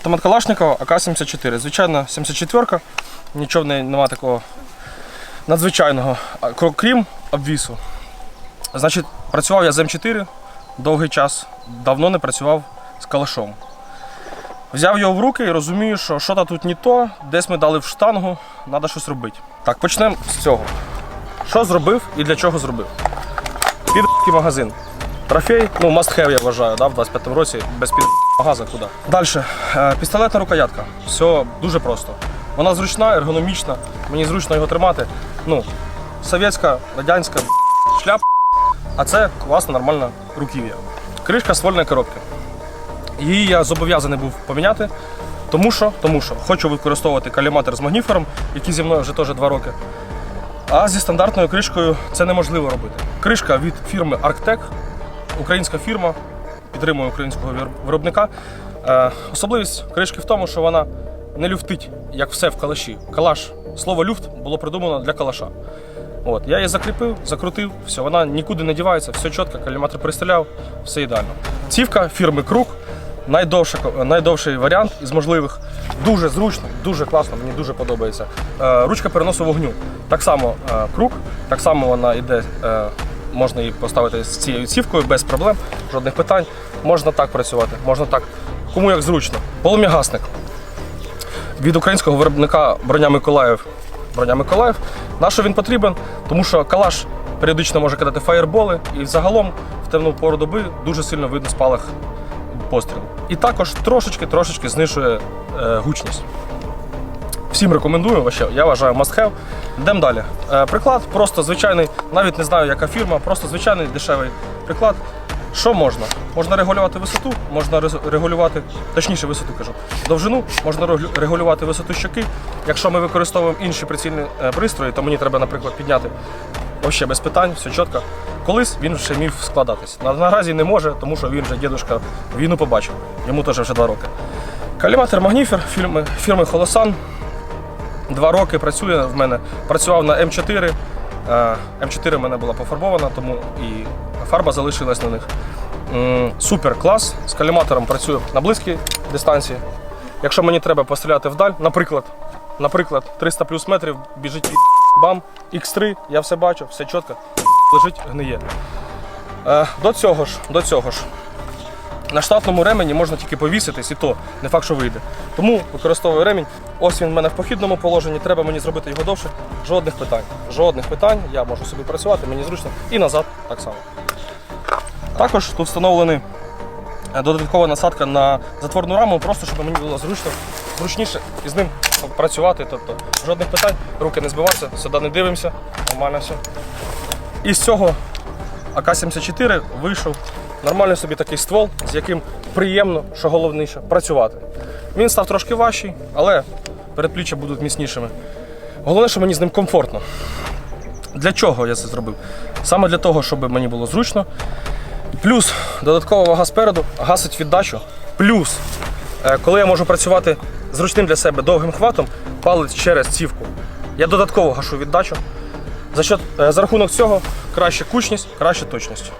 Автомат Калашникова АК-74. Звичайно, 74-ка. Нічого в неї немає такого надзвичайного, крім обвісу. Значить, працював я з М4 довгий час, давно не працював з калашом. Взяв його в руки і розумію, що що-то тут не то, десь ми дали в штангу, треба щось робити. Так, почнемо з цього. Що зробив і для чого зробив? Підський магазин. Трофей, ну, must have, я вважаю, да, в 25-му році без під магаза куди. Далі. Е, пістолетна рукоятка. Все дуже просто. Вона зручна, ергономічна, мені зручно його тримати. Ну, совєтська, радянська шляпа, а це класна, нормальна руків'я. Кришка ствольної коробки. Її я зобов'язаний був поміняти, тому що, тому що хочу використовувати каліматор з магніфером, який зі мною вже теж два роки. А зі стандартною кришкою це неможливо робити. Кришка від фірми Arctec, українська фірма, підтримує українського виробника. Е, особливість кришки в тому, що вона не люфтить, як все в калаші. Калаш, слово люфт було придумано для калаша. От, я її закріпив, закрутив, все, вона нікуди не дівається, все чітко, каліматор пристріляв, все ідеально. Цівка фірми Круг, найдовша, найдовший варіант із можливих. Дуже зручно, дуже класно, мені дуже подобається. Е, ручка переносу вогню. Так само е, круг, так само вона йде, можна її поставити з цією цівкою без проблем, жодних питань. Можна так працювати, можна так. Кому як зручно. Полум'ягасник від українського виробника броня Миколаїв. Броня Миколаїв. На що він потрібен? Тому що калаш періодично може кидати фаєрболи, і загалом в темну пору доби дуже сильно видно спалах пострілу. І також трошечки трошечки знижує е, гучність. Всім рекомендую, вообще, я вважаю must have. Йдемо далі. Е, приклад просто звичайний, навіть не знаю, яка фірма, просто звичайний дешевий приклад. Що можна? Можна регулювати висоту, можна регулювати, точніше висоту кажу, довжину, можна регулювати висоту щоки. Якщо ми використовуємо інші прицільні е, пристрої, то мені треба, наприклад, підняти Взагалі без питань, все чітко. Колись він ще міг складатись. На- Наразі не може, тому що він вже дідушка війну побачив. Йому теж вже два роки. Каліматор Магніфер фірми, фірми Холосан. Два роки працює в мене. Працював на М4. Е, М4 в мене була пофарбована, тому і фарба залишилась на них. Супер клас. З каліматором працюю на близькій дистанції. Якщо мені треба постріляти вдаль, наприклад, наприклад, 300 плюс метрів біжить бам, X3, я все бачу, все чітко, лежить, гниє. Е, до цього ж, до цього ж. На штатному ремені можна тільки повіситись, і то не факт, що вийде. Тому використовую ремінь. Ось він в мене в похідному положенні. Треба мені зробити його довше. Жодних питань. Жодних питань. Я можу собі працювати, мені зручно. І назад так само. Також тут встановлений е, додаткова насадка на затворну раму, просто щоб мені було зручно, зручніше із ним працювати. Тобто жодних питань, руки не збиваються, сюди не дивимося, нормально все. І з цього АК-74 вийшов нормальний собі такий ствол, з яким приємно, що головніше, працювати. Він став трошки важчий, але передпліччя будуть міцнішими. Головне, що мені з ним комфортно. Для чого я це зробив? Саме для того, щоб мені було зручно. Плюс додаткова вага спереду гасить віддачу. Плюс, е, коли я можу працювати зручним для себе довгим хватом, палець через цівку, я додатково гашу віддачу. За, счет, е, за рахунок цього краще кучність, краще точність.